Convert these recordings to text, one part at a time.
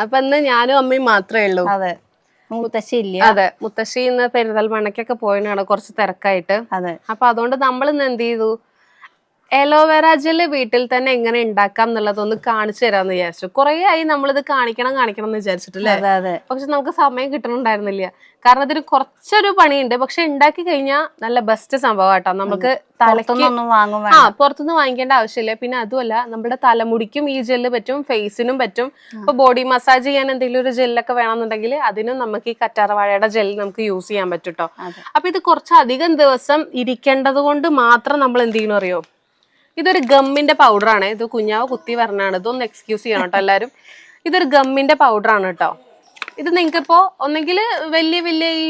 അപ്പൊ ഇന്ന് ഞാനും അമ്മയും മാത്രമേ ഉള്ളൂ. അതെ. മുത്തശ്ശി ഇല്ല. അതെ. മുത്തശ്ശി ഇന്ന് പെരുന്തൽമണ്ണയ്ക്കൊക്കെ പോയതാണ് കുറച്ച് തിരക്കായിട്ട്. അതെ. അപ്പൊ അതുകൊണ്ട് നമ്മൾ ഇന്ന് എന്ത് ചെയ്തു? എലോവേറ ജെല്ല് വീട്ടിൽ തന്നെ എങ്ങനെ ഉണ്ടാക്കാം എന്നുള്ളതൊന്ന് കാണിച്ചു തരാന്ന് വിചാരിച്ചു. കുറെ ആയി നമ്മളിത് കാണിക്കണം കാണിക്കണം എന്ന് വിചാരിച്ചിട്ടില്ലേ? അതെ അതെ. പക്ഷെ നമുക്ക് സമയം കിട്ടണുണ്ടായിരുന്നില്ല. കാരണം ഇതിന് കുറച്ചൊരു പണിയുണ്ട്. പക്ഷെ ഉണ്ടാക്കി കഴിഞ്ഞാൽ നല്ല ബെസ്റ്റ് സംഭവം കേട്ടോ. നമുക്ക് തലയ്ക്ക് ആ പുറത്തുനിന്ന് വാങ്ങിക്കേണ്ട ആവശ്യമില്ല. പിന്നെ അതുമല്ല നമ്മുടെ തലമുടിക്കും ഈ ജെല്ല് പറ്റും ഫേസിനും പറ്റും. ഇപ്പൊ ബോഡി മസാജ് ചെയ്യാൻ എന്തെങ്കിലും ഒരു ജെല്ലൊക്കെ വേണമെന്നുണ്ടെങ്കിൽ അതിനും നമുക്ക് ഈ കറ്റാർവാഴയുടെ ജെല്ല് നമുക്ക് യൂസ് ചെയ്യാൻ പറ്റും കേട്ടോ. അപ്പൊ ഇത് കുറച്ചധികം ദിവസം ഇരിക്കേണ്ടത് കൊണ്ട് മാത്രം നമ്മൾ എന്ത് ചെയ്യണം അറിയോ? ഇതൊരു ഗമ്മിന്റെ പൗഡറാണ് ഇത് കുഞ്ഞാവ് കുത്തി വരണാണ്. ഇതൊന്ന് എക്സ്ക്യൂസ് ചെയ്യണം കേട്ടോ എല്ലാവരും ഇതൊരു ഗമ്മിന്റെ പൗഡറാണ് കേട്ടോ. ഇത് നിങ്ങൾക്കിപ്പോ ഒന്നെങ്കിൽ വലിയ വലിയ ഈ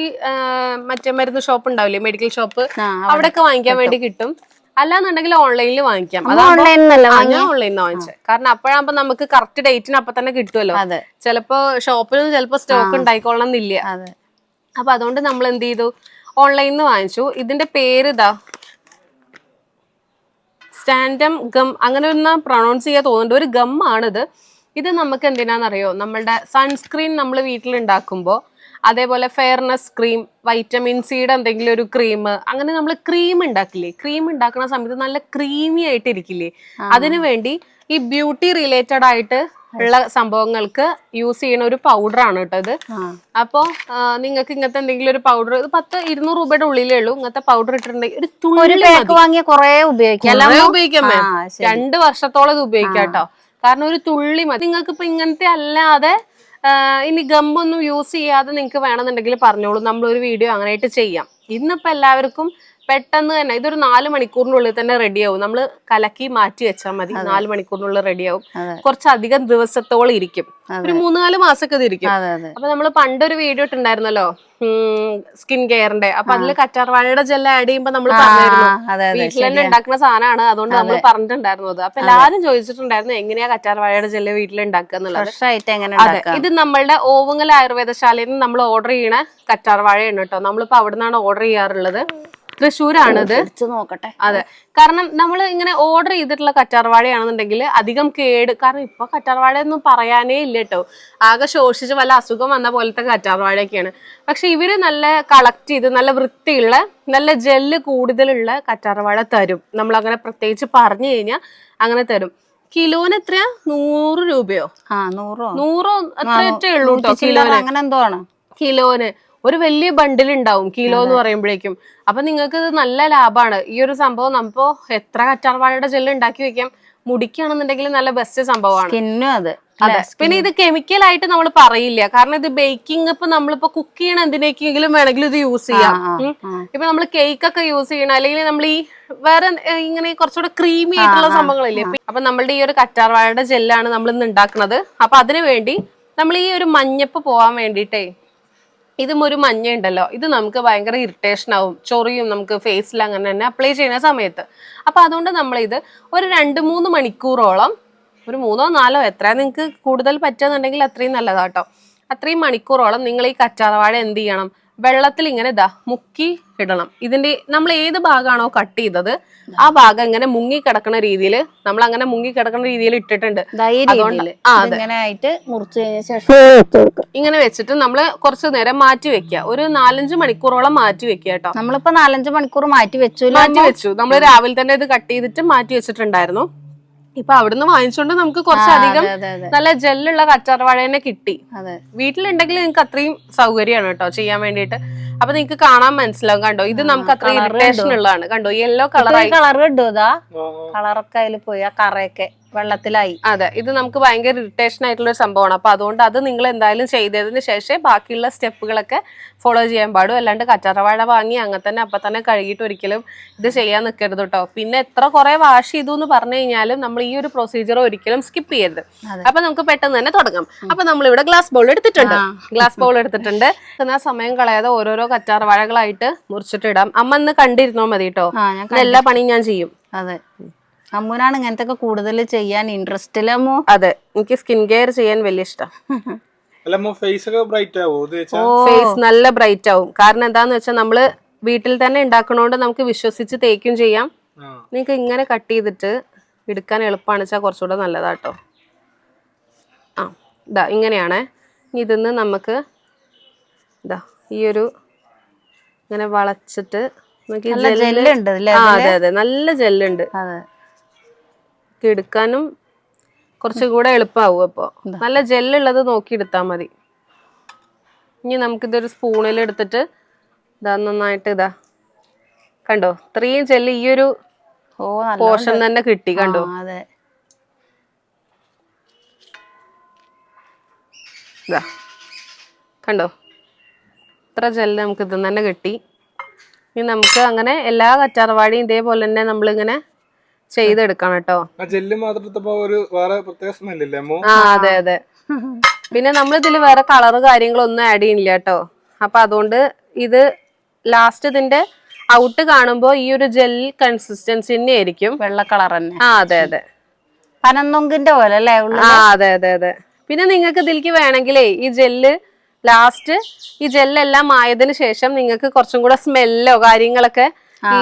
മറ്റേ മരുന്ന് ഷോപ്പ് ഉണ്ടാവില്ലേ? മെഡിക്കൽ ഷോപ്പ് അവിടെ അവിടെയൊക്കെ വാങ്ങിക്കാൻ വേണ്ടി കിട്ടും. അല്ലാന്നുണ്ടെങ്കിൽ ഓൺലൈനിൽ വാങ്ങിക്കാം. അത് ഓൺലൈനിൽ ഞാൻ വാങ്ങിച്ചത് കാരണം അപ്പോഴാകുമ്പോ നമുക്ക് കറക്റ്റ് ഡേറ്റിന് അപ്പൊ തന്നെ കിട്ടുമല്ലോ ചിലപ്പോ ഷോപ്പിൽ ചിലപ്പോ സ്റ്റോക്ക് ഉണ്ടായിക്കൊള്ളണം എന്നില്ല. അപ്പൊ അതുകൊണ്ട് നമ്മൾ എന്ത് ചെയ്തു? ഓൺലൈനിൽ നിന്ന് വാങ്ങിച്ചു. ഇതിന്റെ പേര് ഇതാ. സ്റ്റാൻഡം ഗം അങ്ങനെ ഒന്ന് പ്രൊണൗൺസ് ചെയ്യാൻ തോന്നുന്നുണ്ട്. ഒരു ഗം ആണിത്. ഇത് നമുക്ക് എന്തിനാണെന്നറിയോ? നമ്മളുടെ സൺസ്ക്രീൻ നമ്മൾ വീട്ടിൽ ഉണ്ടാക്കുമ്പോൾ അതേപോലെ ഫെയർനെസ് ക്രീം വൈറ്റമിൻ സിയുടെ എന്തെങ്കിലും ഒരു ക്രീം അങ്ങനെ നമ്മൾ ക്രീം ഉണ്ടാക്കില്ലേ? ക്രീം ഉണ്ടാക്കുന്ന സമയത്ത് നല്ല ക്രീമി ആയിട്ടിരിക്കില്ലേ? അതിനു വേണ്ടി ഈ ബ്യൂട്ടി റിലേറ്റഡ് ആയിട്ട് ഉള്ള സംഭവങ്ങൾക്ക് യൂസ് ചെയ്യുന്ന ഒരു പൗഡർ ആണ് കേട്ടോ ഇത്. അപ്പോ നിങ്ങൾക്ക് ഇങ്ങനത്തെ എന്തെങ്കിലും ഒരു പൗഡർ ഇത് പത്ത് ഇരുന്നൂറ് രൂപയുടെ ഉള്ളിലേ ഉള്ളൂ. ഇങ്ങനത്തെ പൗഡർ ഇട്ടിട്ടുണ്ടെങ്കിൽ ഒരു തുള്ളി വാങ്ങിയ കുറേ ഉപയോഗിക്കാം. രണ്ട് വർഷത്തോളം ഇത് ഉപയോഗിക്കാം കേട്ടോ. കാരണം ഒരു തുള്ളി മതി. നിങ്ങൾക്ക് ഇപ്പൊ ഇങ്ങനത്തെ അല്ലാതെ ഇനി ഗമ്മൊന്നും യൂസ് ചെയ്യാതെ നിങ്ങൾക്ക് വേണമെന്നുണ്ടെങ്കിൽ പറഞ്ഞോളൂ. നമ്മളൊരു വീഡിയോ അങ്ങനെയായിട്ട് ചെയ്യാം. ഇന്നിപ്പോ എല്ലാവർക്കും പെട്ടെന്ന് തന്നെ ഇതൊരു നാല് മണിക്കൂറിനുള്ളിൽ തന്നെ റെഡിയാവും നമ്മൾ കലക്കി മാറ്റി വെച്ചാൽ മതി. നാല് മണിക്കൂറിനുള്ളിൽ റെഡിയാവും. കുറച്ചധികം ദിവസത്തോളം ഇരിക്കും. ഒരു മൂന്ന് നാല് മാസമൊക്കെ ഇത് ഇരിക്കും. അപ്പൊ നമ്മൾ പണ്ടൊരു വീഡിയോ ഇട്ടുണ്ടായിരുന്നല്ലോ സ്കിൻ കെയറിന്റെ അപ്പൊ അതിൽ കറ്റാർവാഴയുടെ ജെല്ല ആഡ് ചെയ്യുമ്പോ നമ്മൾ വീട്ടിൽ തന്നെ ഉണ്ടാക്കുന്ന സാധനമാണ്. അതുകൊണ്ട് നമ്മൾ പറഞ്ഞിട്ടുണ്ടായിരുന്നത്. അപ്പൊ എല്ലാരും ചോദിച്ചിട്ടുണ്ടായിരുന്നു എങ്ങനെയാ കറ്റാർവാഴയുടെ ജെല്ല് വീട്ടിൽ ഉണ്ടാക്കുക എന്നുള്ളത്? ഇത് നമ്മളുടെ ഓവുങ്ങൽ ആയുർവേദശാലയിൽ നിന്ന് നമ്മൾ ഓർഡർ ചെയ്യണ കറ്റാർവാഴയാണ് കേട്ടോ. നമ്മളിപ്പോ അവിടെ നിന്നാണ് ഓർഡർ ചെയ്യാറുള്ളത്. തൃശ്ശൂരാണിത്. നോക്കട്ടെ. അതെ. കാരണം നമ്മൾ ഇങ്ങനെ ഓർഡർ ചെയ്തിട്ടുള്ള കറ്റാർവാഴയാണെന്നുണ്ടെങ്കിൽ അധികം കേട്. കാരണം ഇപ്പൊ കറ്റാർവാഴ ഒന്നും പറയാനേ ഇല്ല കേട്ടോ ആകെ ശോഷിച്ച് വല്ല അസുഖം വന്ന പോലത്തെ കറ്റാർവാഴയൊക്കെയാണ്. പക്ഷെ ഇവർ നല്ല കളക്ട് ചെയ്ത് നല്ല വൃത്തിയുള്ള നല്ല ജെല്ല് കൂടുതലുള്ള കറ്റാർവാഴ തരും. നമ്മൾ അങ്ങനെ പ്രത്യേകിച്ച് പറഞ്ഞു കഴിഞ്ഞാൽ അങ്ങനെ തരും. കിലോന് എത്രയാ? നൂറ് രൂപയോ? നൂറോ? നൂറോ അത്രയൊക്കെ ഉള്ളൂ കേട്ടോ കിലോന്. അങ്ങനെ എന്തോ ആണ്? കിലോന്. ഒരു വലിയ ബണ്ടിൽ ഉണ്ടാവും. കിലോ എന്ന് പറയുമ്പോഴേക്കും. അപ്പൊ നിങ്ങൾക്ക് ഇത് നല്ല ലാഭമാണ് ഈ ഒരു സംഭവം നമ്മപ്പോ എത്ര കറ്റാർവാഴയുടെ ജെല്ല് ഉണ്ടാക്കി വെക്കാം? മുടിക്കാണെന്നുണ്ടെങ്കിൽ നല്ല ബെസ്റ്റ് സംഭവമാണ്. സ്കിന്നും അത്. അതെ. പിന്നെ ഇത് കെമിക്കൽ ആയിട്ട് നമ്മൾ പറയില്ല. കാരണം ഇത് ബേക്കിംഗ് ഇപ്പൊ നമ്മളിപ്പോ കുക്ക് ചെയ്യണ എന്തിനേക്കെങ്കിലും വേണമെങ്കിലും ഇത് യൂസ് ചെയ്യാം. ഇപ്പൊ നമ്മൾ കേക്ക് ഒക്കെ യൂസ് ചെയ്യണം അല്ലെങ്കിൽ നമ്മൾ ഈ വേറെ ഇങ്ങനെ കുറച്ചുകൂടെ ക്രീമി ആയിട്ടുള്ള സംഭവങ്ങളില്ലേ? അപ്പൊ നമ്മളുടെ ഈ ഒരു കറ്റാർവാഴയുടെ ജെല്ലാണ് നമ്മൾ ഇന്ന് ഉണ്ടാക്കുന്നത് അപ്പൊ അതിനു വേണ്ടി നമ്മൾ ഈ ഒരു മഞ്ഞപ്പ് പോവാൻ വേണ്ടിയിട്ടേ ഇതും ഒരു മഞ്ഞ ഉണ്ടല്ലോ ഇത് നമുക്ക് ഭയങ്കര ഇറിറ്റേഷൻ ആവും. ചൊറിയും നമുക്ക് ഫേസിൽ അങ്ങനെ തന്നെ അപ്ലൈ ചെയ്യുന്ന സമയത്ത്. അപ്പൊ അതുകൊണ്ട് നമ്മൾ ഇത് ഒരു രണ്ട് മൂന്ന് മണിക്കൂറോളം ഒരു മൂന്നോ നാലോ എത്ര നിങ്ങൾക്ക് കൂടുതൽ പറ്റുന്നുണ്ടെങ്കിൽ അത്രയും നല്ലതാട്ടോ. അത്രയും മണിക്കൂറോളം നിങ്ങൾ ഈ കറ്റാർവാഴ എന്ത് ചെയ്യണം? വെള്ളത്തിൽ ഇങ്ങനെ ഇതാ മുക്കി ഇടണം. ഇതിന്റെ നമ്മൾ ഏത് ഭാഗമാണോ കട്ട് ചെയ്തത് ആ ഭാഗം ഇങ്ങനെ മുങ്ങി കിടക്കുന്ന രീതിയിൽ നമ്മൾ അങ്ങനെ മുങ്ങി കിടക്കുന്ന രീതിയിൽ ഇട്ടിട്ടുണ്ട്. ഇങ്ങനെ വെച്ചിട്ട് നമ്മൾ കുറച്ച് നേരം മാറ്റി വെക്കുക. ഒരു നാലഞ്ച് മണിക്കൂറോളം മാറ്റി വെക്കുക കേട്ടോ. നമ്മളിപ്പോ നാലഞ്ച് മണിക്കൂർ മാറ്റി വെച്ചു മാറ്റി വെച്ചു. നമ്മൾ രാവിലെ തന്നെ ഇത് കട്ട് ചെയ്തിട്ട് മാറ്റി വെച്ചിട്ടുണ്ടായിരുന്നു. ഇപ്പൊ അവിടുന്ന് വാങ്ങിച്ചുകൊണ്ട് നമുക്ക് കുറച്ചധികം നല്ല ജെല്ലുള്ള കറ്റാർവാഴ തന്നെ കിട്ടി വീട്ടിലുണ്ടെങ്കിൽ നിങ്ങൾക്ക് അത്രയും സൗകര്യമാണ് കേട്ടോ ചെയ്യാൻ വേണ്ടിയിട്ട്. അപ്പൊ നിങ്ങക്ക് കാണാൻ മനസ്സിലാവും കണ്ടോ? ഇത് നമുക്ക് അത്ര ഇറിറ്റേഷൻ ഉള്ളതാണ്. കണ്ടോ? യെല്ലോ കളർ കളർ കണ്ടോ ഇതാ. കളറൊക്കെ അതിൽ പോയി ആ കറയൊക്കെ വെള്ളത്തിലായി. അതെ ഇത് നമുക്ക് ഭയങ്കര ഇറിറ്റേഷൻ ആയിട്ടുള്ള ഒരു സംഭവമാണ്. അപ്പൊ അതുകൊണ്ട് അത് നിങ്ങൾ എന്തായാലും ചെയ്തതിന് ശേഷം ബാക്കിയുള്ള സ്റ്റെപ്പുകളൊക്കെ ഫോളോ ചെയ്യാൻ പാടും. അല്ലാണ്ട് കച്ചറവാഴ വാങ്ങി അങ്ങനെ തന്നെ അപ്പൊ തന്നെ കഴുകിയിട്ട് ഒരിക്കലും ഇത് ചെയ്യാൻ നിൽക്കരുത് കേട്ടോ പിന്നെ എത്ര കുറെ വാഷ് ചെയ്തു എന്ന് പറഞ്ഞു കഴിഞ്ഞാലും നമ്മൾ ഈ ഒരു പ്രൊസീജിയർ ഒരിക്കലും സ്കിപ്പ് ചെയ്യരുത്. അപ്പൊ നമുക്ക് പെട്ടെന്ന് തന്നെ തുടങ്ങാം. അപ്പൊ നമ്മൾ ഇവിടെ ഗ്ലാസ് ബൗൾ എടുത്തിട്ടുണ്ട്. ഗ്ലാസ് ബൗൾ എടുത്തിട്ടുണ്ട്. എന്നാ സമയം കളയാതെ ഓരോരോ കറ്റാർവാഴകളായിട്ട് മുറിച്ചിട്ടിടാം. അമ്മ ഇന്ന് കണ്ടിരുന്നോ മതി കേട്ടോ എല്ലാ പണിയും ഞാൻ ചെയ്യും. അതെ. അമ്മൂനാണ് ഇങ്ങനത്തെ ഒക്കെ കൂടുതൽ ചെയ്യാൻ ഇൻട്രസ്റ്റ് അമ്മു? അതെ. എനിക്ക് സ്കിൻ കെയർ ചെയ്യാൻ വലിയ ഇഷ്ടം. ഫേസ് ഒക്കെ ബ്രൈറ്റ് ആവോ? ഇത് ഫേസ് നല്ല ബ്രൈറ്റ് ആവും. കാരണം എന്താന്ന് വെച്ചാൽ നമ്മൾ വീട്ടിൽ തന്നെ ഉണ്ടാക്കണോണ്ട് നമുക്ക് വിശ്വസിച്ച് തേക്കും ചെയ്യാം. നിങ്ങക്ക് നിങ്ങൾക്ക് ഇങ്ങനെ കട്ട് ചെയ്തിട്ട് എടുക്കാൻ എളുപ്പമാണ് വെച്ചാൽ കുറച്ചുകൂടെ നല്ലതാട്ടോ ആ ഇതാ ഇങ്ങനെയാണ്. ഇനി ഇതിന്ന് നമുക്ക് ഇതാ ഈ ഒരു ഇങ്ങനെ വളച്ചിട്ട് ജെല്ലുണ്ട് അതെ അതെ. നല്ല ജെല്ലുണ്ട് എടുക്കാനും കുറച്ചും കൂടെ എളുപ്പമാവും അപ്പോൾ നല്ല ജെല്ലുള്ളത് നോക്കി എടുത്താൽ മതി. ഇനി നമുക്കിതൊരു സ്പൂണിൽ എടുത്തിട്ട് ഇതാ നന്നായിട്ട് ഇതാ. കണ്ടോ? ഇത്രയും ജെല്ല് ഈ ഒരു പോർഷൻ തന്നെ കിട്ടി കണ്ടോ? ഇതാ. കണ്ടോ? ഇത്ര ജെല്ല് നമുക്ക് ഇതിൽ തന്നെ കിട്ടി. ഇനി നമുക്ക് അങ്ങനെ എല്ലാ കറ്റാർവാടിയും ഇതേപോലെ തന്നെ നമ്മളിങ്ങനെ ചെയ്തെടുക്കണം കേട്ടോ. ആ ജെല്ല് മാത്രം എടുത്തപ്പോ ഒരു വേറെ പ്രത്യേക സ്മെല്ലില്ലേ അമ്മോ? ആ അതെ അതെ. പിന്നെ നമ്മൾ ഇതിൽ വേറെ കളറ് കാര്യങ്ങളൊന്നും ആഡ് ചെയ്യുന്നില്ല കേട്ടോ. അപ്പൊ അതുകൊണ്ട് ഇത് ലാസ്റ്റ് ഇതിന്റെ ഔട്ട് കാണുമ്പോൾ ഈ ഒരു ജെൽ കൺസിസ്റ്റൻസി തന്നെ ആയിരിക്കും. വെള്ള കളർ തന്നെ. ആ അതെ അതെ. പനന്നൊങ്കിന്റെ പോലെ അല്ലേ ഉള്ളു ആ അതെ അതെ അതെ. പിന്നെ നിങ്ങൾക്ക് ഇതിലേക്ക് വേണമെങ്കിലേ ഈ ജെല്ല് ലാസ്റ്റ് ഈ ജെല്ലെല്ലാം ആയതിനു ശേഷം നിങ്ങൾക്ക് കുറച്ചും കൂടെ സ്മെല്ലോ കാര്യങ്ങളൊക്കെ ഈ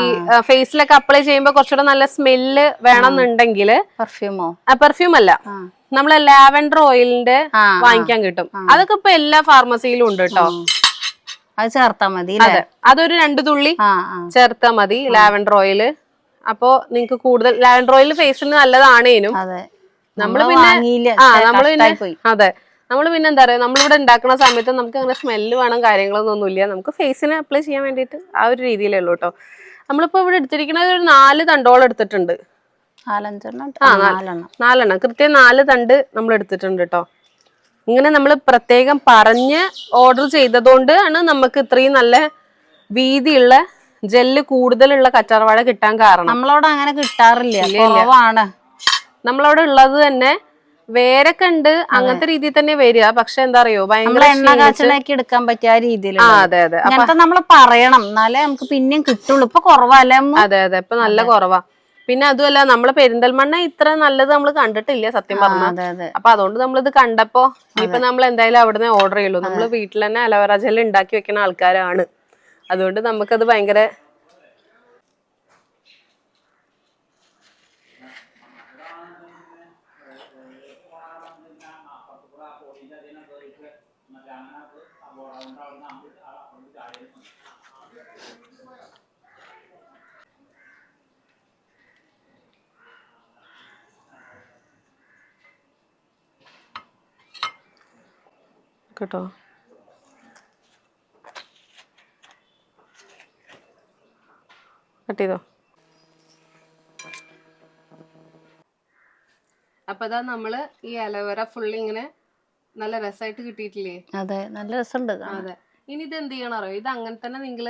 ഫേസിലൊക്കെ അപ്ലൈ ചെയ്യുമ്പോൾ കുറച്ചുകൂടെ നല്ല സ്മെല്ല് വേണമെന്നുണ്ടെങ്കിൽ പെർഫ്യൂമോ പെർഫ്യൂം അല്ല. നമ്മൾ നമ്മളെ ലാവൻഡർ ഓയിലിന്റെ വാങ്ങിക്കാൻ കിട്ടും. അതൊക്കെ ഇപ്പൊ എല്ലാ ഫാർമസിയിലും ഉണ്ട് കേട്ടോ അത് ചേർത്താ മതി അതെ. അതൊരു രണ്ട് തുള്ളി ചേർത്താ മതി ലാവൻഡർ ഓയിൽ അപ്പോ നിങ്ങക്ക് കൂടുതൽ ലാവൻഡർ ഓയിൽ ഫേസിന് നല്ലതാണേനും. നമ്മൾ പിന്നെ ആ നമ്മൾ പിന്നെ അതെ. നമ്മൾ പിന്നെ എന്താ പറയുക നമ്മളിവിടെ ഉണ്ടാക്കുന്ന സമയത്ത് നമുക്ക് അങ്ങനെ സ്മെല്ല് വേണം കാര്യങ്ങളൊന്നും ഒന്നുമില്ല നമുക്ക് ഫേസിന് അപ്ലൈ ചെയ്യാൻ വേണ്ടിയിട്ട് ആ ഒരു രീതിയിലേ ഉള്ളൂ കേട്ടോ നമ്മളിപ്പോൾ ഇവിടെ എടുത്തിരിക്കുന്നത് ഒരു നാല് തണ്ടോളം എടുത്തിട്ടുണ്ട്. നാലെണ്ണം. കൃത്യം നാല് തണ്ട് നമ്മൾ എടുത്തിട്ടുണ്ട് കേട്ടോ ഇങ്ങനെ നമ്മൾ പ്രത്യേകം പറഞ്ഞ് ഓർഡർ ചെയ്തതുകൊണ്ട് ആണ് നമുക്ക് ഇത്രയും നല്ല വീതിയുള്ള ജെല്ല് കൂടുതലുള്ള കറ്റാർവാഴ കിട്ടാൻ കാരണം. നമ്മളവിടെ അങ്ങനെ കിട്ടാറില്ല. നമ്മളവിടെ ഉള്ളത് തന്നെ വേരൊക്കെ ഉണ്ട്. അങ്ങനത്തെ രീതിയിൽ തന്നെ വരിക. പക്ഷെ എന്താ അറിയോ? ഭയങ്കര എണ്ണ കാച്ചണൊക്കെ എടുക്കാൻ പറ്റിയ രീതിയിൽ അതെ അതെ. അപ്പൊ നമ്മൾ പറയണം. എന്നാലേ നമുക്ക് പിന്നെയും കിട്ടുള്ളൂ. ഇപ്പൊ കുറവല്ലേ അതെ അതെ. ഇപ്പൊ നല്ല കുറവാ. പിന്നെ അതുമല്ല നമ്മളെ പെരിന്തൽമണ്ണ ഇത്ര നല്ലത് നമ്മൾ കണ്ടിട്ടില്ല സത്യം പറഞ്ഞാൽ അപ്പൊ അതുകൊണ്ട് നമ്മളിത് കണ്ടപ്പോ ഇപ്പൊ നമ്മൾ എന്തായാലും അവിടുന്ന് ഓർഡർ ചെയ്യുള്ളൂ. നമ്മൾ വീട്ടിൽ തന്നെ അലവറ ജെൽ ഉണ്ടാക്കി വെക്കുന്ന ആൾക്കാരാണ്. അതുകൊണ്ട് നമുക്കത് ഭയങ്കര കേട്ടോ. കട്ട് ചെയ്തോ? അപ്പൊ അതാ നമ്മൾ ഈ അലോവേറ ഫുള്ളി ഇങ്ങനെ നല്ല രസമായിട്ട് കിട്ടിയിട്ടില്ലേ? അതെ നല്ല രസമുണ്ട്. അതെ. ഇനി ഇത് എന്ത് ചെയ്യണം അറിയോ? ഇത് അങ്ങനെ തന്നെ നിങ്ങൾ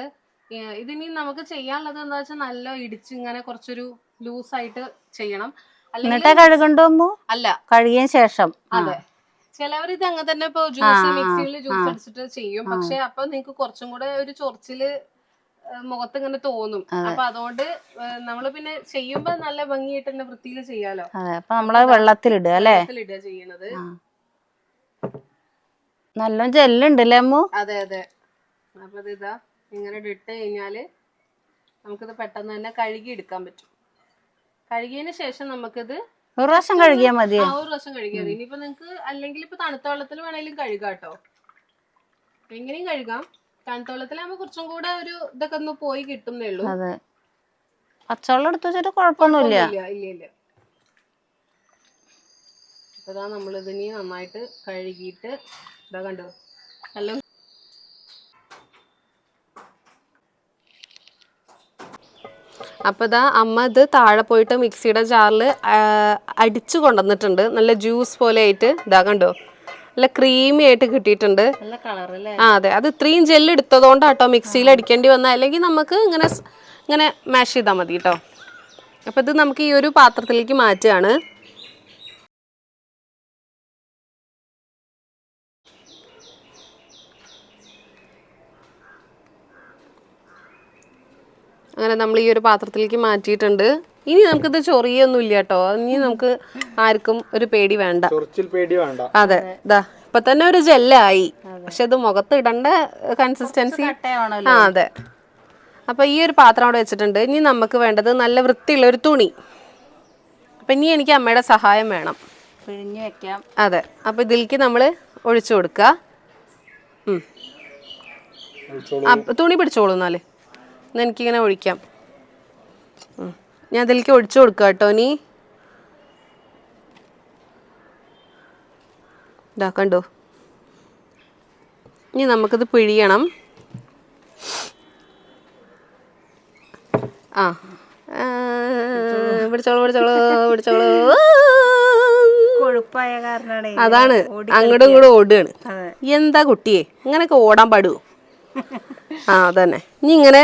ഇതിനി നമുക്ക് ചെയ്യാനുള്ളത് എന്താ വെച്ചാൽ നല്ല ഇടിച്ച് ഇങ്ങനെ കുറച്ചൊരു ലൂസായിട്ട് ചെയ്യണം. എന്നിട്ടേ അല്ലെങ്കിൽ കഴുകണ്ടോ അമ്മു? അല്ല. കഴുകിയ ശേഷം. അതെ. ചിലവർ ഇത് അങ്ങനെ തന്നെ ഇപ്പൊ ജ്യൂസ് മിക്സിയിൽ ജ്യൂസ് അടിച്ചിട്ട് ചെയ്യും. പക്ഷെ അപ്പൊ നിങ്ങക്ക് കുറച്ചും കൂടെ ഒരു ചൊറിച്ചിൽ മുഖത്ത് ഇങ്ങനെ തോന്നും. അപ്പൊ അതുകൊണ്ട് നമ്മൾ പിന്നെ ചെയ്യുമ്പോ നല്ല ഭംഗിയായിട്ട് തന്നെ വൃത്തിയിൽ ചെയ്യാലോ. അതെ അപ്പൊ നമ്മളത് വെള്ളത്തിലിടുക അല്ലേ? വെള്ളത്തിലിടുക ചെയ്യണത്. നല്ല ജെല്ലുണ്ട് അല്ലേ അമ്മു? അതെ അതെ. അപ്പൊ ഇതാ ഇങ്ങനെ ഇട്ട് കഴിഞ്ഞാൽ നമുക്കിത് പെട്ടെന്ന് തന്നെ കഴുകി എടുക്കാൻ പറ്റും. കഴുകിയതിന് ശേഷം നമുക്കിത് ഒരു പ്രാവശ്യം കഴുകിയാ മതി ആ ഒരു പ്രാവശ്യം കഴുകിയാൽ മതി. ഇനിയിപ്പോ നിങ്ങക്ക് അല്ലെങ്കിൽ ഇപ്പൊ തണുത്ത വെള്ളത്തിൽ വേണേലും കഴുകാട്ടോ കേട്ടോ. എങ്ങനെയും കഴുകാം. തണുത്ത വെള്ളത്തിലാകുമ്പോ കുറച്ചും കൂടെ ഒരു ഇതൊക്കെ ഒന്ന് പോയി കിട്ടുന്നേ ഉള്ളൂ. അതെ. പച്ചവെള്ളം എടുത്തു വെച്ചിട്ട് കുഴപ്പമൊന്നുമില്ല. ഇല്ല ഇല്ല ഇല്ല. അപ്പൊ നമ്മൾ നമ്മളിതിനി നന്നായിട്ട് കഴുകിയിട്ട് ഇതാ കണ്ടോ? നല്ല അപ്പൊ ഇതാ അമ്മ ഇത് താഴെ പോയിട്ട് മിക്സിയുടെ ജാറിൽ അടിച്ചു കൊണ്ടുവന്നിട്ടുണ്ട്. നല്ല ജ്യൂസ് പോലെ ആയിട്ട് ഇതാ കണ്ടോ? നല്ല ക്രീമി ആയിട്ട് കിട്ടിയിട്ടുണ്ട്. ആ അതെ. അത് ഇത്രയും ജെല്ല് എടുത്തതുകൊണ്ടാട്ടോ മിക്സിയിൽ അടിക്കേണ്ടി വന്ന. അല്ലെങ്കിൽ നമുക്ക് ഇങ്ങനെ ഇങ്ങനെ മാഷ് ചെയ്താൽ മതി കേട്ടോ അപ്പോൾ ഇത് നമുക്ക് ഈ ഒരു പാത്രത്തിലേക്ക് മാറ്റുകയാണ്. അങ്ങനെ നമ്മൾ ഈ ഒരു പാത്രത്തിലേക്ക് മാറ്റിയിട്ടുണ്ട്. ഇനി നമുക്കിത് ചൊറിയൊന്നും ഇല്ല കേട്ടോ ഇനി നമുക്ക് ആർക്കും ഒരു പേടി വേണ്ട. പേടി വേണ്ട. അതെ ഇതാ ഇപ്പൊ തന്നെ ഒരു ജെല്ലായി. പക്ഷെ ഇത് മുഖത്ത് ഇടണ്ട കൺസിസ്റ്റൻസി ആ അതെ. അപ്പൊ ഈ ഒരു പാത്രം അവിടെ വെച്ചിട്ടുണ്ട്. ഇനി നമുക്ക് വേണ്ടത് നല്ല വൃത്തിയുള്ള ഒരു തുണി. അപ്പൊ ഇനി എനിക്ക് അമ്മയുടെ സഹായം വേണം. പിഴിഞ്ഞു വെക്കാം. അതെ അപ്പൊ ഇതിലേക്ക് നമ്മൾ ഒഴിച്ചു കൊടുക്കുക. തുണി പിടിച്ചോളൂ എന്നാൽ. എന്നാ എനിക്കിങ്ങനെ ഒഴിക്കാം. ഞാൻ അതിലേക്ക് ഒഴിച്ചു കൊടുക്കുക കേട്ടോ നീ. ഇതാ കണ്ടോ? ഇനി നമുക്കിത് പിഴിയണം. ആ. പിടിച്ചോളൂ പിടിച്ചോളൂ പിടിച്ചോളൂ അതാണ് അങ്ങോട്ടും ഇങ്ങോട്ടും ഓടുകയാണ്. എന്താ കുട്ടിയെ? ഇങ്ങനെയൊക്കെ ഓടാൻ പാടുവോ? ആ അതന്നെ. ഇനി ഇങ്ങനെ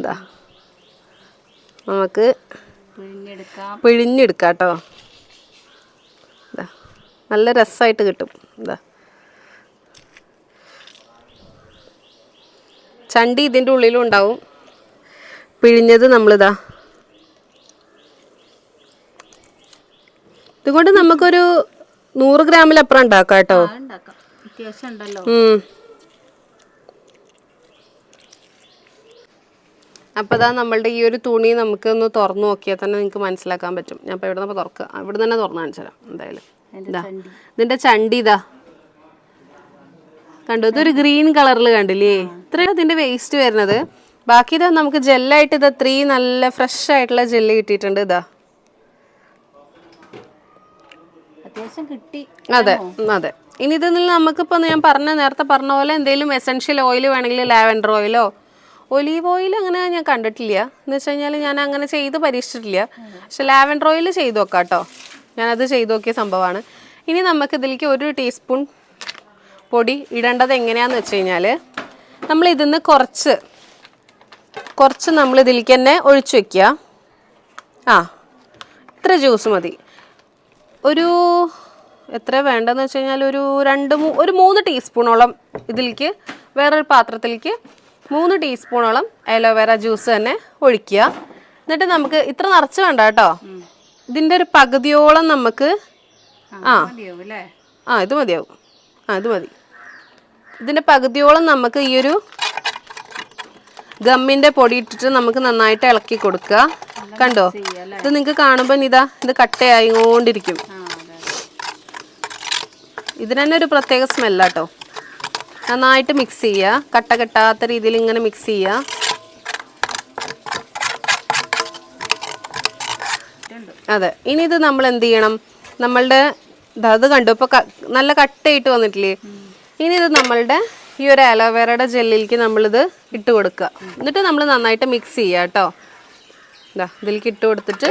എന്താ നമുക്ക് പിഴിഞ്ഞെടുക്കാം. കേട്ടോ ഇതാ നല്ല രസമായിട്ട് കിട്ടും. ഇതാ ചണ്ടി ഇതിന്റെ ഉള്ളിലും ഉണ്ടാവും. പിഴിഞ്ഞത് നമ്മളിതാ ഇതുകൊണ്ട് നമുക്കൊരു നൂറ് ഗ്രാമിലപ്പുറം ഉണ്ടാക്കാം കേട്ടോ. അത്യാവശ്യം ഉണ്ടല്ലോ. ഉം. അതാ നമ്മളുടെ ഈ ഒരു തുണി നമുക്ക് ഒന്ന് തുറന്നു നോക്കിയാൽ തന്നെ നിങ്ങൾക്ക് മനസ്സിലാക്കാൻ പറ്റും. ഞാൻ ഇവിടെ നിന്ന് തുറക്കുക ഇവിടെ തന്നെ തുറന്നു കാണിച്ചു തരാം എന്തായാലും ഇതാ. ഇതിന്റെ ചണ്ടി ഇതാ. കണ്ടു? ഇതൊരു ഗ്രീൻ കളറിൽ കണ്ടില്ലേ? ഇത്രയാണ് ഇതിന്റെ വേസ്റ്റ് വരുന്നത്. ബാക്കി ഇതാ നമുക്ക് ജെല്ലായിട്ട് ഇത് ഇത്രയും നല്ല ഫ്രഷ് ആയിട്ടുള്ള ജെല്ല് കിട്ടിയിട്ടുണ്ട് ഇതാ. അതെ അതെ. ഇനി ഇതിൽ നമുക്കിപ്പോൾ ഞാൻ പറഞ്ഞ നേരത്തെ പറഞ്ഞ പോലെ എന്തെങ്കിലും എസെൻഷ്യൽ ഓയിൽ വേണമെങ്കിൽ ലാവൻഡർ ഓയിലോ ഒലീവ് ഓയിൽ അങ്ങനെ ഞാൻ കണ്ടിട്ടില്ല. എന്ന് വെച്ച് കഴിഞ്ഞാൽ ഞാൻ അങ്ങനെ ചെയ്ത് പരീക്ഷിച്ചിട്ടില്ല. പക്ഷെ ലാവൻഡർ ഓയിൽ ചെയ്ത് നോക്കാം കേട്ടോ ഞാനത് ചെയ്ത് നോക്കിയ സംഭവമാണ്. ഇനി നമുക്ക് ഇതിലേക്ക് ഒരു ടീസ്പൂൺ പൊടി ഇടേണ്ടത് എങ്ങനെയാന്ന് വെച്ച് കഴിഞ്ഞാൽ നമ്മൾ ഇതിന്ന് കുറച്ച് കുറച്ച് നമ്മൾ ഇതിലേക്ക് തന്നെ ഒഴിച്ചു വെക്കുക. ആ ഇത്ര ജ്യൂസ് മതി. ഒരു എത്ര വേണ്ടതെന്ന് വെച്ച് കഴിഞ്ഞാൽ ഒരു രണ്ട് ഒരു മൂന്ന് ടീസ്പൂണോളം ഇതിലേക്ക് വേറൊരു പാത്രത്തിലേക്ക് മൂന്ന് ടീസ്പൂണോളം അലോവേറ ജ്യൂസ് തന്നെ ഒഴിക്കുക. എന്നിട്ട് നമുക്ക് ഇത്ര നിറച്ച് വേണ്ട കേട്ടോ. ഇതിന്റെ ഒരു പകുതിയോളം നമുക്ക് ആ ആ. ഇത് മതിയാവും ആ ഇത് മതി. ഇതിന്റെ പകുതിയോളം നമുക്ക് ഈ ഒരു ഗമ്മിന്റെ പൊടി ഇട്ടിട്ട് നമുക്ക് നന്നായിട്ട് ഇളക്കി കൊടുക്കുക. കണ്ടോ? ഇത് നിങ്ങൾക്ക് കാണുമ്പോൾ ഇതാ ഇത് കട്ടയായിക്കൊണ്ടിരിക്കും. കൊണ്ടിരിക്കും ഇതിന് തന്നെ ഒരു പ്രത്യേക സ്മെല്ലാട്ടോ നന്നായിട്ട് മിക്സ് ചെയ്യുക. കട്ട കെട്ടാത്ത രീതിയിൽ ഇങ്ങനെ മിക്സ് ചെയ്യുക. അതെ. ഇനി ഇത് നമ്മൾ എന്ത് ചെയ്യണം? നമ്മളുടെ അത് കണ്ടു. ഇപ്പൊ നല്ല കട്ടയിട്ട് വന്നിട്ടില്ലേ? ഇനി ഇത് നമ്മളുടെ ഈ ഒരു അലോവേറയുടെ ജെല്ലിലേക്ക് നമ്മളിത് ഇട്ട് കൊടുക്കുക. എന്നിട്ട് നമ്മൾ നന്നായിട്ട് മിക്സ് ചെയ്യുക കേട്ടോ. ഇതാ ഇതിലേക്ക് ഇട്ട് കൊടുത്തിട്ട്.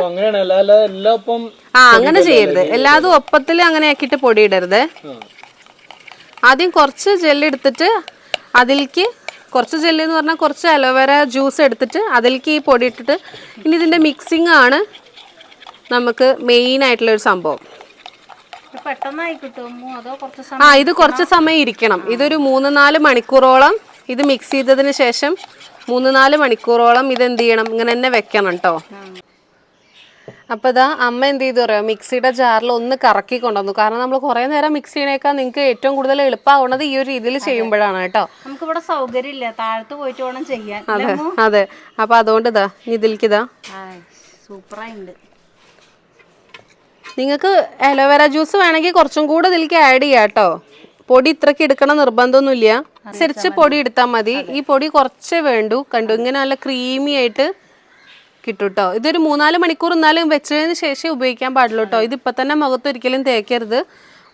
ആ അങ്ങനെ ചെയ്യരുത്. എല്ലാതും ഒപ്പത്തിൽ അങ്ങനെ ആക്കിയിട്ട് പൊടിയിടരുത്. ആദ്യം കുറച്ച് ജെല്ല് എടുത്തിട്ട് അതിലേക്ക് കുറച്ച് ജെല്ല് എന്ന് പറഞ്ഞാൽ കുറച്ച് അലോവേര ജ്യൂസ് എടുത്തിട്ട് അതിലേക്ക് ഈ പൊടി ഇട്ടിട്ട് ഇനി ഇതിന്റെ മിക്സിംഗ് ആണ് നമുക്ക് മെയിൻ ആയിട്ടുള്ള ഒരു സംഭവം. ആ ഇത് കുറച്ച് സമയം ഇരിക്കണം. ഇതൊരു മൂന്ന് നാല് മണിക്കൂറോളം ഇത് മിക്സ് ചെയ്തതിന് ശേഷം മൂന്ന് നാല് മണിക്കൂറോളം ഇത് എന്ത് ചെയ്യണം? ഇങ്ങനെ തന്നെ വെക്കണം കേട്ടോ അപ്പൊ ഇതാ അമ്മ എന്ത് ചെയ്തു പറയാം മിക്സിയുടെ ജാറിൽ ഒന്ന് കറക്കി കൊണ്ടുവന്നു. കാരണം നമ്മൾ കുറെ നേരം മിക്സ് ചെയ്യണേക്കാൾ നിങ്ങൾക്ക് ഏറ്റവും കൂടുതൽ എളുപ്പമാവുന്നത് ഈ ഒരു രീതിയിൽ ചെയ്യുമ്പോഴാണ് കേട്ടോ. നമുക്കിവിടെ സൗകര്യം ഇല്ല താഴത്ത് പോയിട്ട് വേണം ചെയ്യാൻ. അതെ അതെ. അപ്പൊ അതുകൊണ്ട് ഇതാ ഇതിലേക്ക് ഇതാ സൂപ്പറായിട്ടുണ്ട് നിങ്ങൾക്ക് അലോവേര ജ്യൂസ് വേണമെങ്കിൽ കുറച്ചും കൂടെ ഇതിലേക്ക് ആഡ് ചെയ്യാം കേട്ടോ. പൊടി ഇത്രയ്ക്ക് എടുക്കണം നിർബന്ധമൊന്നുമില്ല. അനുസരിച്ച് പൊടി എടുത്താൽ മതി. ഈ പൊടി കുറച്ചേ വേണ്ടൂ. കണ്ടു ഇങ്ങനെ നല്ല ക്രീമി ആയിട്ട് കിട്ടും കേട്ടോ ഇതൊരു മൂന്നാൽ മണിക്കൂർ എന്നാലും വെച്ചതിന് ശേഷം ഉപയോഗിക്കാൻ പാടുള്ളൂ കേട്ടോ ഇതിപ്പോൾ തന്നെ മുഖത്ത് ഒരിക്കലും തേക്കരുത്.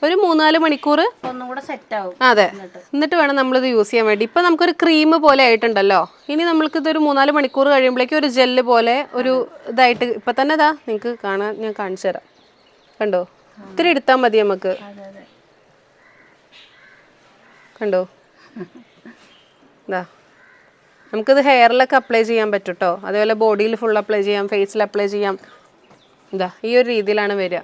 ഒരു മൂന്നാൽ മണിക്കൂർ ഒന്നുകൂടെ സെറ്റ് ആവും അതെ. എന്നിട്ട്. വേണം നമ്മളിത് യൂസ് ചെയ്യാൻ വേണ്ടി. ഇപ്പൊ നമുക്കൊരു ക്രീം പോലെ ആയിട്ടുണ്ടല്ലോ. ഇനി നമ്മൾക്ക് ഇതൊരു മൂന്നാൽ മണിക്കൂർ കഴിയുമ്പോഴേക്കും ഒരു ജെല്ല് പോലെ ഒരു ഇതായിട്ട് ഇപ്പൊ തന്നെ ഇതാ നിങ്ങൾക്ക് കാണാൻ ഞാൻ കാണിച്ചു തരാം. കണ്ടോ? ഇത്തിരി എടുത്താൽ മതി നമുക്ക് കണ്ടോ? ഇതാ നമുക്കിത് ഹെയറിലൊക്കെ അപ്ലൈ ചെയ്യാൻ പറ്റും കേട്ടോ അതേപോലെ ബോഡിയിൽ ഫുൾ അപ്ലൈ ചെയ്യാം ഫേസിൽ അപ്ലൈ ചെയ്യാം. ഇതാ ഈ ഒരു രീതിയിലാണ് വരിക.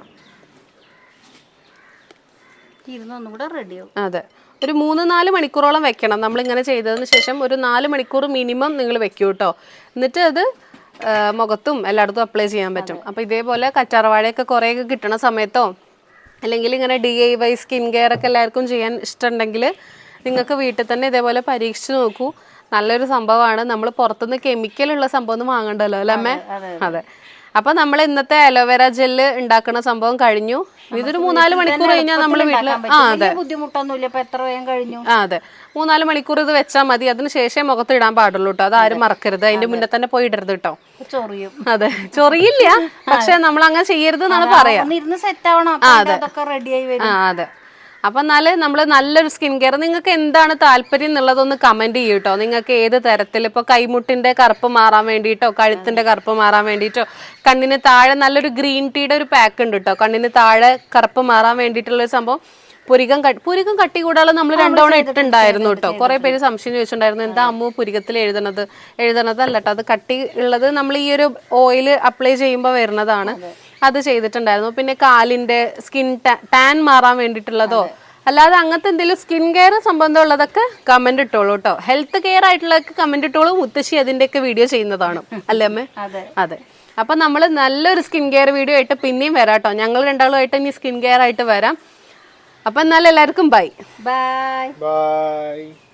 അതെ. ഒരു മൂന്ന് നാല് മണിക്കൂറോളം വെക്കണം. നമ്മൾ ഇങ്ങനെ ചെയ്തതിന് ശേഷം ഒരു നാല് മണിക്കൂർ മിനിമം നിങ്ങൾ വെക്കൂ കേട്ടോ എന്നിട്ട് അത് മുഖത്തും എല്ലായിടത്തും അപ്ലൈ ചെയ്യാൻ പറ്റും. അപ്പോൾ ഇതേപോലെ കറ്റാർവാഴയൊക്കെ കുറേയൊക്കെ കിട്ടണ സമയത്തോ അല്ലെങ്കിൽ ഇങ്ങനെ D I Y skin care ഒക്കെ എല്ലാവർക്കും ചെയ്യാൻ ഇഷ്ടമുണ്ടെങ്കിൽ നിങ്ങൾക്ക് വീട്ടിൽ തന്നെ ഇതേപോലെ പരീക്ഷിച്ച് നോക്കൂ. നല്ലൊരു സംഭവമാണ്. നമ്മൾ പുറത്തുനിന്ന് കെമിക്കലുള്ള സംഭവം ഒന്നും വാങ്ങണ്ടല്ലോ അല്ലേ അമ്മേ? അതെ അപ്പൊ നമ്മൾ ഇന്നത്തെ അലോവേര ജെല്ല് ഉണ്ടാക്കുന്ന സംഭവം കഴിഞ്ഞു. ഇതൊരു മൂന്നാൽ മണിക്കൂർ കഴിഞ്ഞാൽ നമ്മൾ വീട്ടിൽ ആ അതെ. ബുദ്ധിമുട്ടൊന്നുമില്ല. ഇപ്പൊ എത്ര വേഗം കഴിഞ്ഞു? ആ അതെ. മൂന്നാൽ മണിക്കൂർ ഇത് വെച്ചാൽ മതി. അതിന് ശേഷം മുഖത്ത് ഇടാൻ പാടുള്ളൂ കേട്ടോ അത് ആരും മറക്കരുത്. അതിന്റെ മുന്നേ തന്നെ പോയി ഇടരുത് കേട്ടോ ചൊറിയും. അതെ. ചൊറിയില്ല. പക്ഷെ നമ്മൾ അങ്ങനെ ചെയ്യരുത് എന്നാണ് പറയാ. സെറ്റ് ആവണം. അതെ. ആ അതെ. അപ്പൊ എന്നാൽ നമ്മൾ നല്ലൊരു സ്കിൻ കെയർ. നിങ്ങൾക്ക് എന്താണ് താല്പര്യം എന്നുള്ളതൊന്ന് കമന്റ് ചെയ്യൂ കേട്ടോ നിങ്ങൾക്ക് ഏത് തരത്തിൽ ഇപ്പൊ കൈമുട്ടിന്റെ കറുപ്പ് മാറാൻ വേണ്ടിയിട്ടോ കഴുത്തിന്റെ കറുപ്പ് മാറാൻ വേണ്ടിയിട്ടോ കണ്ണിന് താഴെ നല്ലൊരു ഗ്രീൻ ടീയുടെ ഒരു പാക്ക് ഉണ്ട് കേട്ടോ കണ്ണിന് താഴെ കറുപ്പ് മാറാൻ വേണ്ടിയിട്ടുള്ള ഒരു സംഭവം. പുരികം കട്ടി പുരികം കട്ടി കൂടാതെ നമ്മൾ രണ്ടോണം ഇട്ടുണ്ടായിരുന്നു കേട്ടോ കുറെ പേര് സംശയം ചോദിച്ചിട്ടുണ്ടായിരുന്നു എന്താ അമ്മു പുരികത്തിൽ എഴുതണത്? എഴുതണതല്ല കേട്ടോ അത് കട്ടി ഉള്ളത് നമ്മൾ ഈ ഒരു ഓയിൽ അപ്ലൈ ചെയ്യുമ്പോൾ വരുന്നതാണ്. അത് ചെയ്തിട്ടുണ്ടായിരുന്നു. പിന്നെ കാലിന്റെ സ്കിൻ ടാൻ മാറാൻ വേണ്ടിയിട്ടുള്ളതോ അല്ലാതെ അങ്ങനത്തെ എന്തെങ്കിലും സ്കിൻ കെയർ സംബന്ധമുള്ളതൊക്കെ കമന്റ് ഇട്ടോളൂ കേട്ടോ ഹെൽത്ത് കെയർ ആയിട്ടുള്ളതൊക്കെ കമന്റ് ഇട്ടോളൂ. മുത്തശ്ശി അതിന്റെയൊക്കെ വീഡിയോ ചെയ്യുന്നതാണ്. അല്ലേ അമ്മേ? അതെ. അതെ. അപ്പൊ നമ്മൾ നല്ലൊരു സ്കിൻ കെയർ വീഡിയോ ആയിട്ട് പിന്നെയും വരാം കേട്ടോ ഞങ്ങൾ രണ്ടാളുമായിട്ട് ഇനി സ്കിൻ കെയർ ആയിട്ട് വരാം. അപ്പൊ എന്നാൽ എല്ലാവർക്കും ബൈ ബൈ ബൈ